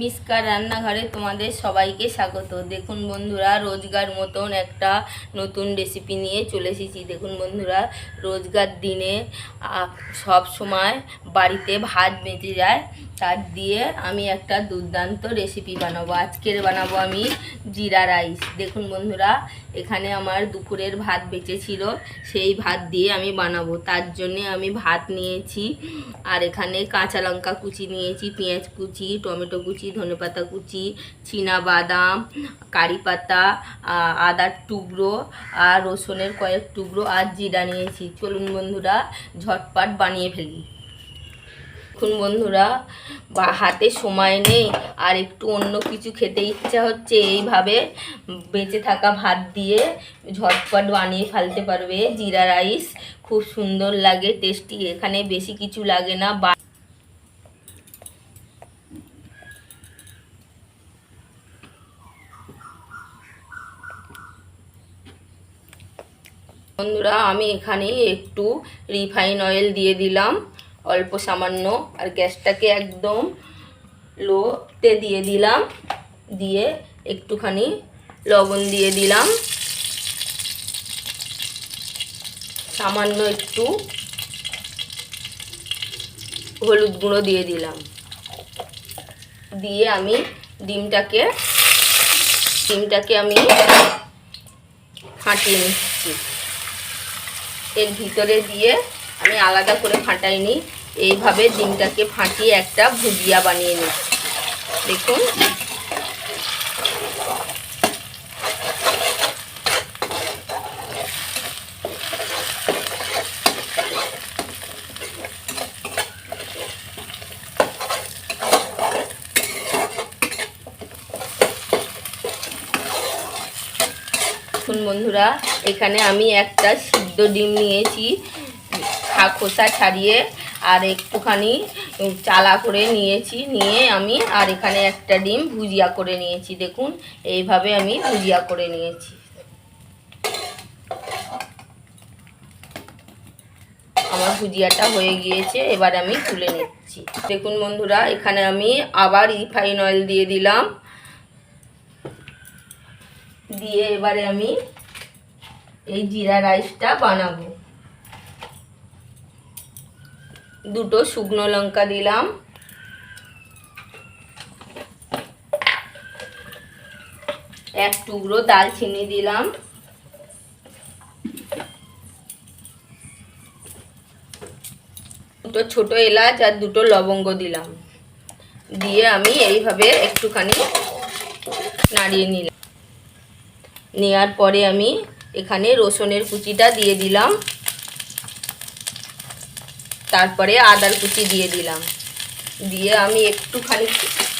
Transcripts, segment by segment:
মিসকা রান্নাঘরে তোমাদের সবাইকে স্বাগত। দেখুন বন্ধুরা, রোজগার মতন একটা নতুন রেসিপি নিয়ে চলে এসেছি। দেখুন বন্ধুরা, রোজগার দিনে সব সময় বাড়িতে ভাত বেঁচে যায়, তার দিয়ে আমি একটা দুর্দান্ত রেসিপি বানাবো। আজকের বানাবো আমি জিরা রাইস। দেখুন বন্ধুরা, এখানে আমার দুপুরের ভাত বেঁচেছিল সেই ভাত দিয়ে আমি বানাবো। তার জন্যে আমি ভাত নিয়েছি, আর এখানে কাঁচা লঙ্কা কুচি নিয়েছি, পেঁয়াজ কুচি, টমেটো কুচি ধনেপাতা কুচি চীনা বাদাম কারি পাতা আদার টুকরো আর রসুনের কয়েক টুকরো আর জিরা নিয়েছি। চলুন বন্ধুরা, ঝটপট বানিয়ে ফেলি। এখন বন্ধুরা, বা, হাতে সময় নেই, আর একটু অন্য কিছু খেতে ইচ্ছা হচ্ছে, এইভাবে বেঁচে থাকা ভাত দিয়ে ঝটপট বানিয়ে ফেলতে পারবে। জিরা রাইস খুব সুন্দর লাগে, টেস্টি, এখানে বেশি কিছু লাগে না, বা বন্ধুরা, আমি এখানে একটু রিফাইন অয়েল দিয়ে দিলাম। অল্প সামান্য, আর গ্যাসটাকে একদম লোতে দিয়ে দিলাম। দিয়ে একটুখানি লবণ দিয়ে দিলাম। সামান্য একটু হলুদ গুঁড়ো দিয়ে দিলাম। দিয়ে আমি ডিমটাকে ডিমটাকে আমি ফাটিয়ে নিচ্ছি। এর ভিতরে দিয়ে আমি আলাদা করে ফাটাইনি। এইভাবে ডিমটাকে ফাটিয়ে একটা ভুজিয়া বানিয়ে নিচ্ছি। দেখুন। দেখুন বন্ধুরা, এখানে আমি একটা সিদ্ধ ডিম নিয়েছি খোসা ছাড়িয়ে আর একটুখানি চালা করে নিয়েছি, নিয়ে আমি আর এখানে একটা ডিম ভুজিয়া করে নিয়েছি, দেখুন, এইভাবে আমি ভুজিয়া করে নিয়েছি। আমার ভুজিয়াটা হয়ে গিয়েছে, এবার আমি তুলে নিচ্ছি। দেখুন বন্ধুরা, এখানে আমি আবার রিফাইন অয়েল দিয়ে দিলাম। দিয়ে এবারে আমি এই জিরা রাইসটা বানাবো। দুটো শুকনো লঙ্কা দিলাম। এক টুকরো দালচিনি দিলাম। দুটো ছোট এলাচ আর দুটো লবঙ্গ দিলাম। দিয়ে আমি এইভাবে একটুখানি নাড়িয়ে নিলাম। নেওয়ার পরে আমি এখানে রসুনের কুচিটা দিয়ে দিলাম। তারপরে আদার কুচি দিয়ে দিলাম। দিয়ে আমি একটুখানি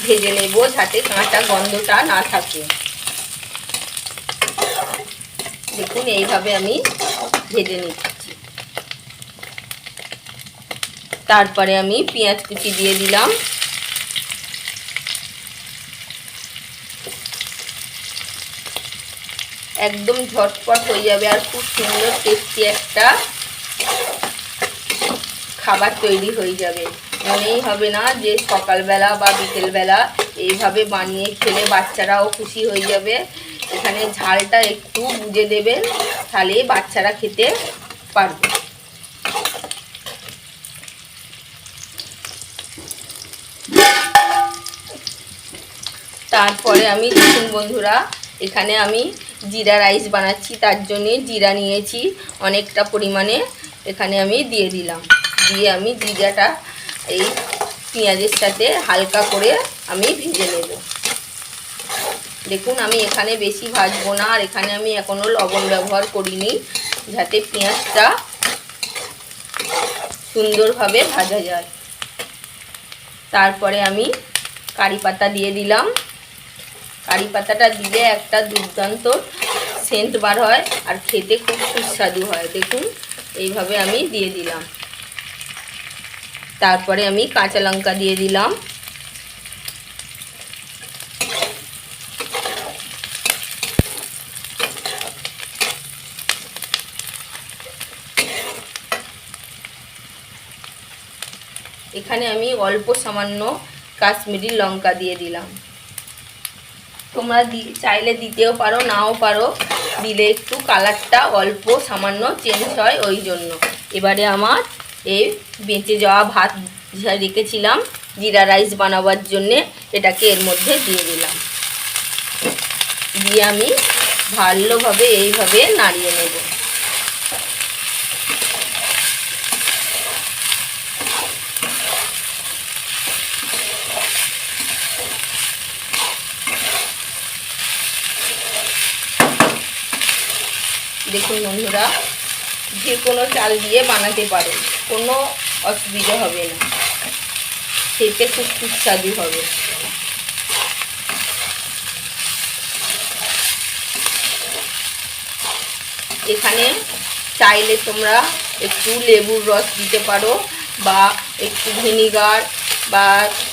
ভেজে নেব যাতে কাঁচা গন্ধটা না থাকে। দেখুন, এইভাবে আমি ভেজে নিচ্ছি। তারপরে আমি পেঁয়াজ কুচি দিয়ে দিলাম। একদম ঝটপট হয়ে যাবে আর খুব সুন্দর টেস্টি একটা খাবার তৈরি হয়ে যাবে। মনেই হবে না যে সকালবেলা বা বিকেলবেলা এইভাবে বানিয়ে খেলে বাচ্চারাও খুশি হয়ে যাবে। এখানে ঝালটা একটু বুঝে দেবেন তাহলে বাচ্চারা খেতে পারবে। তারপরে আমি দেখুন বন্ধুরা, এখানে আমি জিরা রাইস বানাচ্ছি, তার জন্যে জিরা নিয়েছি, অনেকটা পরিমাণে। এখানে আমি দিয়ে দিলাম। দিয়ে আমি জিরাটা এই পেঁয়াজের সাথে হালকা করে আমি ভেজে নেব। দেখুন, আমি এখানে বেশি ভাজবো না, আর এখানে আমি এখনও লবণ ব্যবহার করিনি, যাতে পেঁয়াজটা সুন্দরভাবে ভাজা যায়। তারপরে আমি কারি পাতা দিয়ে দিলাম। কারি পাতাটা দিলে একটা দুর্দান্ত সেন্ট বার হয় আর খেতে খুব সুস্বাদু হয়। দেখুন, এইভাবে আমি দিয়ে দিলাম। তারপরে আমি কাঁচা লঙ্কা দিয়ে দিলাম। এখানে আমি অল্প সামান্য কাশ্মীরি লঙ্কা দিয়ে দিলাম। তোমরা চাইলে দিতেও পারো, নাও পারো। দিলে একটু কালারটা অল্প, সামান্য চেঞ্জ হয় ওই জন্য। এবারে আমার এই বেঁচে যাওয়া ভাত রেখেছিলাম, জিরা রাইস বানাবার জন্যে, এটাকে এর মধ্যে দিয়ে দিলাম। দিয়ে আমি ভালোভাবে এইভাবে নাড়িয়ে নেব। দেখুন বন্ধুরা, যে কোনো চাল দিয়ে বানাতে পারো, কোনো অসুবিধা হবে না। খেতে খুব সুস্বাদু হবে। এখানে চাইলে তোমরা একটু লেবুর রস দিতে পারো, বা একটু ভিনিগার, বা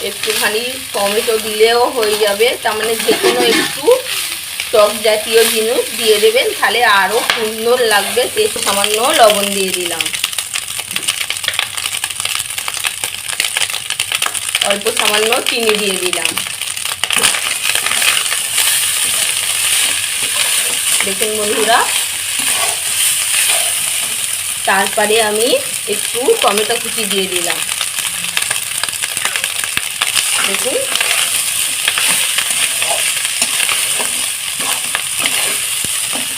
একটুখানি টমেটো দিলেও হয়ে যাবে। তার মানে যে কোনো একটু টক জাতীয় জিনিস দিয়ে দেবেন, তাহলে আরও সুন্দর লাগবে তেজ সামান্য লবণ দিয়ে দিলাম। অল্প সামান্য চিনি দিয়ে দিলাম। দেখুন বন্ধুরা, তারপরে আমি একটু টমেটো কুচি দিয়ে দিলাম। দেখুন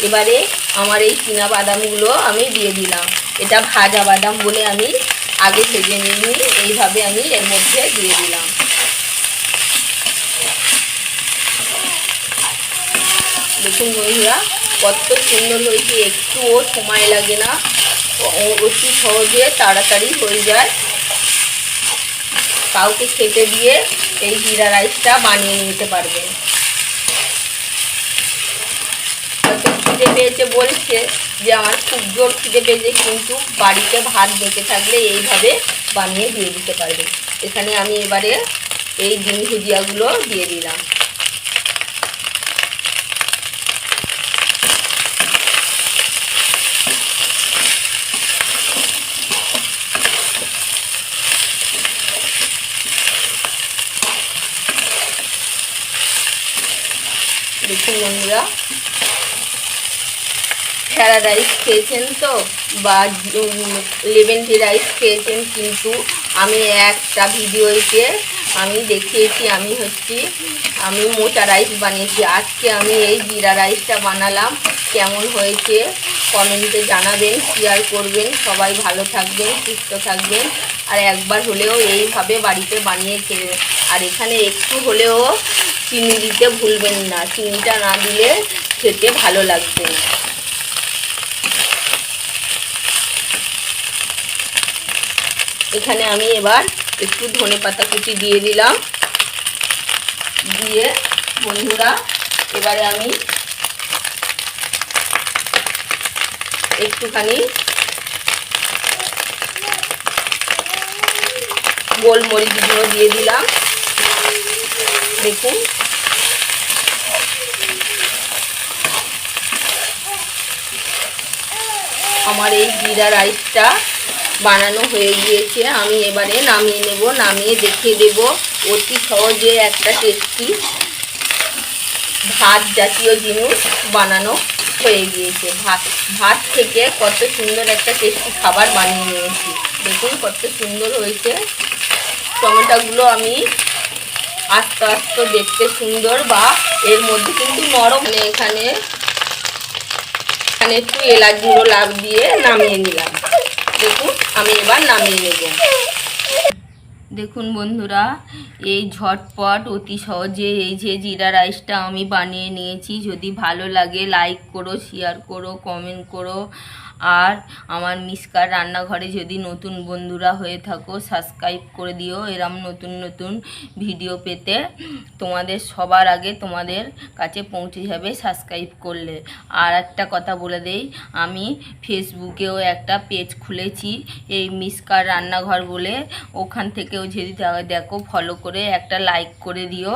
এবারে আমার এই চীনা বাদামগুলো আমি দিয়ে দিলাম। এটা ভাজা বাদাম বলে আমি আগে ভেজে নিইনি, এইভাবে আমি এর মধ্যে দিয়ে দিলাম। দেখুন বন্ধুরা, কত সুন্দর হয়েছে, একটুও সময় লাগে না অতি সহজে তাড়াতাড়ি হয়ে যায়। কাউকে খেতে দিয়ে এই জিরা রাইসটা বানিয়ে নিতে পারবেন। খিদে পেয়েছে বলছে যে আমার খুব জোর খিদে পেয়েছে, কিন্তু বাড়িতে ভাত বেঁচে থাকলে এইভাবে বানিয়ে দিয়ে দিতে পারবে। এখানে আমি এবারে এই ডিম ভুজিয়াগুলো দিয়ে দিলাম। দেখুন বন্ধুরা ফেরা রাইস খেয়েছেন তো? বা লেবেন্টি রাইস খেয়েছেন, কিন্তু আমি একটা ভিডিওতে আমি দেখিয়েছি, আমি হচ্ছি, আমি মোটা রাইস বানিয়েছি। আজকে আমি এই জিরা রাইসটা বানালাম। কেমন হয়েছে কমেন্টে জানাবেন শেয়ার করবেন। সবাই ভালো থাকবেন, সুস্থ থাকবেন। আর একবার হলেও এইভাবে বাড়িতে বানিয়ে খেয়ে আর এখানে একটু হলেও চিনি দিতে ভুলবেন না। চিনিটা না দিলে খেতে ভালো লাগবে এখানে আমি এবার একটু ধনে পাতা কুচি দিয়ে দিলাম। দিয়ে বন্ধুরা, এবারে আমি একটুখানি গোলমরিচ গুঁড়ো দিয়ে দিলাম। দেখুন। আমার এই জিরা রাইসটা বানানো হয়ে গিয়েছে। আমি এবারে নামিয়ে নেব, নামিয়ে দেখিয়ে দেব। অতি সহজে একটা টেস্টি ভাত জাতীয় জিনিস বানানো হয়ে গিয়েছে। ভাত ভাত থেকে কত সুন্দর একটা টেস্টি খাবার বানিয়ে নিয়েছি। দেখুন কত সুন্দর হয়েছে। টমেটোগুলো আমি আস্তে আস্তে দেখতে সুন্দর বা এর মধ্যে কিন্তু নরম মানে এখানে এখানে একটু এলাচ গুঁড়ো লাভ দিয়ে নামিয়ে নিলাম। দেখুন, আমি এবার নামিয়ে নেব। দেখুন বন্ধুরা, এই ঝটপট অতি সহজে এই যে জিরা রাইসটা আমি বানিয়ে নিয়েছি। যদি ভালো লাগে লাইক করো শেয়ার করো কমেন্ট করো। আর আমার মিসকার রান্নাঘরে যদি নতুন বন্ধুরা হয়ে থাকো সাবস্ক্রাইব করে দিও। এরম নতুন নতুন ভিডিও পেতে তোমাদের সবার আগে তোমাদের কাছে পৌঁছে যাবে সাবস্ক্রাইব করলে। আর একটা কথা বলে দেই, আমি ফেসবুকেও একটা পেজ খুলেছি, এই মিসকার রান্নাঘর বলে। ওখান থেকেও যদি দেখো ফলো করে একটা লাইক করে দিও।